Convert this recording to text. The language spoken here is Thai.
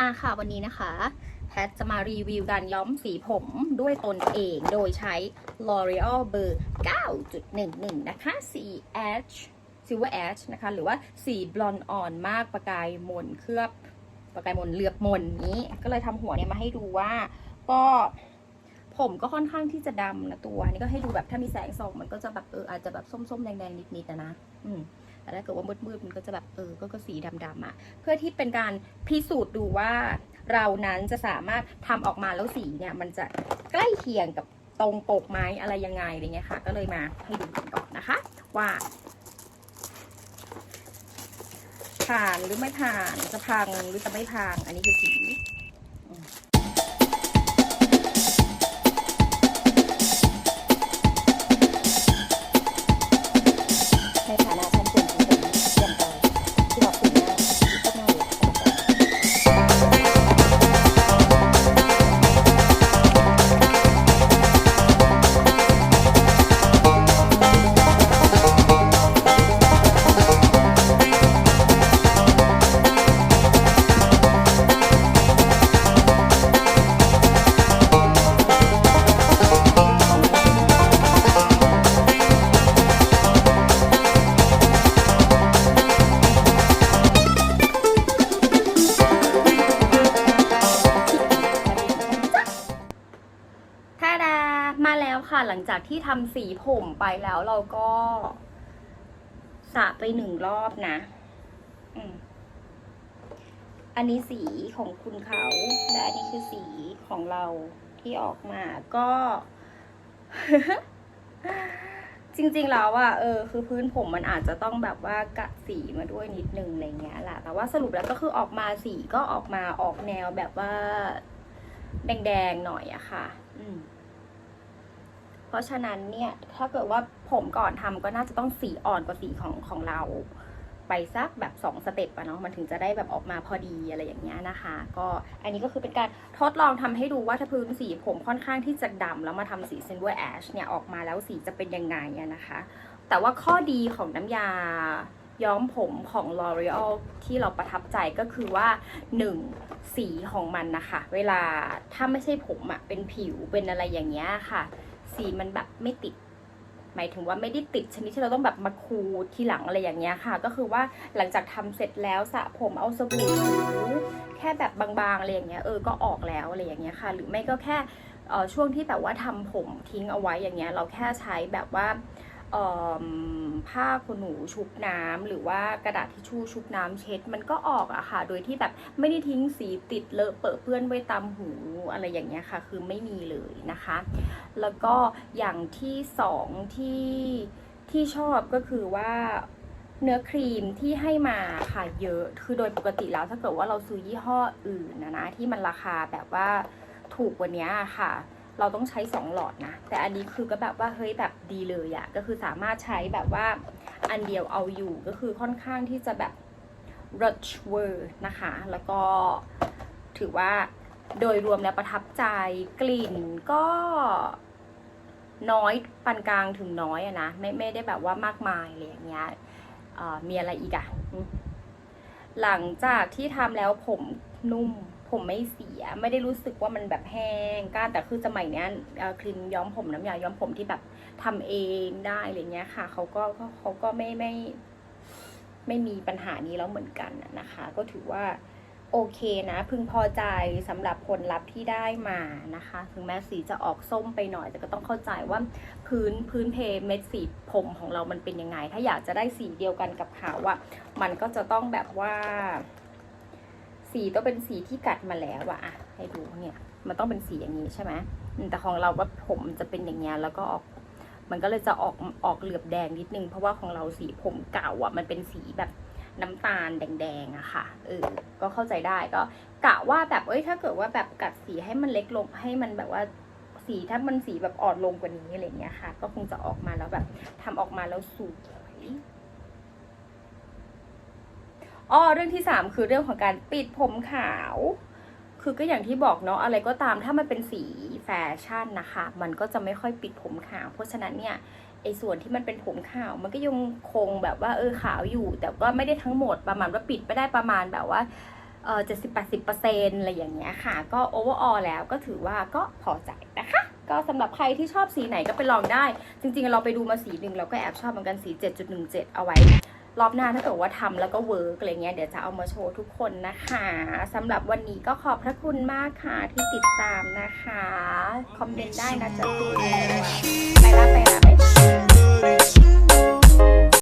มาค่ะวันนี้นะคะ แพทจะมารีวิวการย้อมสีผมด้วยตนเองโดยใช้ L'Oreal เบอร์ 9.11 นะคะ สี Ash Silver Ash นะคะ หรือว่าสีบลอนอ่อนมากประกายมนเคลือบประกายมนเหลือบมนนี้ ก็เลยทำหัวเนี่ยมาให้ดูว่า ก็ผมก็ค่อนข้างที่จะดำนะตัว นี่ก็ให้ดูแบบถ้ามีแสงส่องมันก็จะแบบเอออาจจะแบบส้มๆ แดงๆ นิดๆนะนะ อืม แต่ถ้าเกิดว่ามืดๆมันก็จะแบบเออก็ก็สีดำๆอะเพื่อที่เป็นการพิสูจน์ดูว่าเรานั้นจะสามารถทำออกมาแล้วสีเนี่ยมันจะใกล้เคียงกับตรงปกไหมอะไรยังไงอะไรเงี้ยค่ะ ก็เลยมาให้ดูกันก่อนนะคะ ว่า ผ่านหรือไม่ผ่านจะพังหรือจะไม่พังอันนี้คือสี หลังจากที่ทำสีผมไปแล้วเราก็สระไปหนึ่งรอบนะ อันนี้สีของคุณเขา และอันนี้คือสีของเราที่ออกมาก็ จริงๆแล้วอะเออ คือพื้นผมมันอาจจะต้องแบบว่ากัดสีมาด้วยนิดนึงอะไรเงี้ยแหละแต่ว่าสรุปแล้วก็คือออกมาสีก็ออกมาออกแนวแบบว่า แดงๆหน่อยอะค่ะ อืม ราะฉะนั้นเนี่ยถ้าเกิดว่าผมก่อนทำก็น่าจะต้องสีอ่อนกว่าสีของของเรา ไปสักแบบสองสเต็ปอะเนาะมันถึงจะได้แบบออกมาพอดีอะไรอย่างเงี้ยนะคะ ก็อันนี้ก็คือเป็นการทดลองทำให้ดูว่าถ้าพื้นสีผมค่อนข้างที่จะดำแล้วมาทำสี Silver Ash เนี่ยออกมาแล้วสีจะเป็นยังไงอะนะคะ แต่ว่าข้อดีของน้ำยาย้อมผมของ L'Oreal ที่เราประทับใจก็คือว่า 1. สีของมันนะคะ เวลาถ้าไม่ใช่ผมอะเป็นผิวเป็นอะไรอย่างเงี้ยค่ะ สีมันแบบไม่ติด หมายถึงว่าไม่ได้ติดชนิดที่เราต้องแบบมาคูทีหลังอะไรอย่างเงี้ยค่ะ ก็คือว่าหลังจากทำเสร็จแล้วสระผมเอาสบู่ถูแค่แบบบางๆอะไรอย่างเงี้ยเออก็ออกแล้วอะไรอย่างเงี้ยค่ะ หรือไม่ก็แค่ช่วงที่แบบว่าทำผมทิ้งเอาไว้อย่างเงี้ย เราแค่ใช้แบบว่า ผ้าขนหนูชุบน้ำหรือว่ากระดาษทิชชู่ชุบน้ำเช็ด มันก็ออกอะค่ะ โดยที่แบบไม่ได้ทิ้งสีติดเลอะเปอะเปื้อนไว้ตามหูอะไรอย่างเงี้ยค่ะ คือไม่มีเลยนะคะ แล้วก็อย่างที่สองที่ที่ชอบก็คือว่าเนื้อครีมที่ให้มาค่ะเยอะ คือโดยปกติแล้วถ้าเกิดว่าเราซื้อยี่ห้ออื่นนะนะที่มันราคาแบบว่าถูกกว่านี้ค่ะ เราต้องใช้สองหลอดนะ แต่อันนี้คือก็แบบว่าเฮ้ยแบบดีเลยอะก็คือสามารถใช้แบบว่าอันเดียวเอาอยู่ก็คือค่อนข้างที่จะแบบ rich w o r นะคะ แล้วก็ถือว่าโดยรวมแล้วประทับใจกลิ่นก็น้อยปานกลางถึงน้อยอะนะไม่ไม่ได้แบบว่ามากมายอะไรอย่างเงี้ยมีอะไรอีกอะหลังจากที่ทำแล้วผมนุ่ม ผมไม่เสีย ไม่ได้รู้สึกว่ามันแบบแห้งก้านแต่คือสมัยนี้ครีมย้อมผมน้ำยาย้อมผมที่แบบทำเองได้อะไรเงี้ยค่ะเขาก็เขาก็ไม่ไม่ ไม่มีปัญหานี้แล้วเหมือนกันนะคะ ก็ถือว่าโอเคนะ พึงพอใจสำหรับผลลัพธ์ที่ได้มานะคะ ถึงแม้สีจะออกส้มไปหน่อย แต่ก็ต้องเข้าใจว่าพื้นพื้นเพเม็ดสีผมของเรามันเป็นยังไง ถ้าอยากจะได้สีเดียวกันกับเขาอะมันก็จะต้องแบบว่า สีต้องเป็นสีที่กัดมาแล้วอะอะให้ดูเนี่ยมันต้องเป็นสีอย่างนี้ใช่ไหมแต่ของเราว่าผมจะเป็นอย่างเงี้ยแล้วก็ออกมันก็เลยจะออกออกเหลือบแดงนิดนึง เพราะว่าของเราสีผมเก่าอะมันเป็นสีแบบน้ำตาลแดงๆอะค่ะเออก็เข้าใจได้ก็กะว่าแบบเอ้ยถ้าเกิดว่าแบบกัดสีให้มันเล็กลงให้มันแบบว่าสีถ้ามันสีแบบอ่อนลงกว่านี้อะไรเงี้ยค่ะ ก็คงจะออกมาแล้วแบบทำออกมาแล้วสวย อ้อเรื่องที่สามคือเรื่องของการปิดผมขาว คือก็อย่างที่บอกเนาะอะไรก็ตามถ้ามันเป็นสีแฟชั่นนะคะ มันก็จะไม่ค่อยปิดผมขาว เพราะฉะนั้นเนี่ยไอ้ส่วนที่มันเป็นผมขาว มันก็ยังคงแบบว่าเออขาวอยู่ แต่ก็ไม่ได้ทั้งหมดประมาณว่าปิดไม่ได้ประมาณแบบว่าเอ่อ70-80%อะไรอย่างเงี้ยค่ะ ก็ overall แล้วก็ถือว่าก็พอใจนะคะ ก็สำหรับใครที่ชอบสีไหนก็ไปลองได้ จริงๆเราไปดูมาสีหนึ่งเราก็แอบชอบเหมือนกันสี 7.17 เอาไว้ รอบหน้าถ้าเกิดว่าทำแล้วก็เวิร์กอะไรเงี้ยเดี๋ยวจะเอามาโชว์ทุกคนนะคะสำหรับวันนี้ก็ขอบพระคุณมากค่ะที่ติดตามนะคะ คอมเมนต์ได้นะจ๊ะตัวไปละไปละไป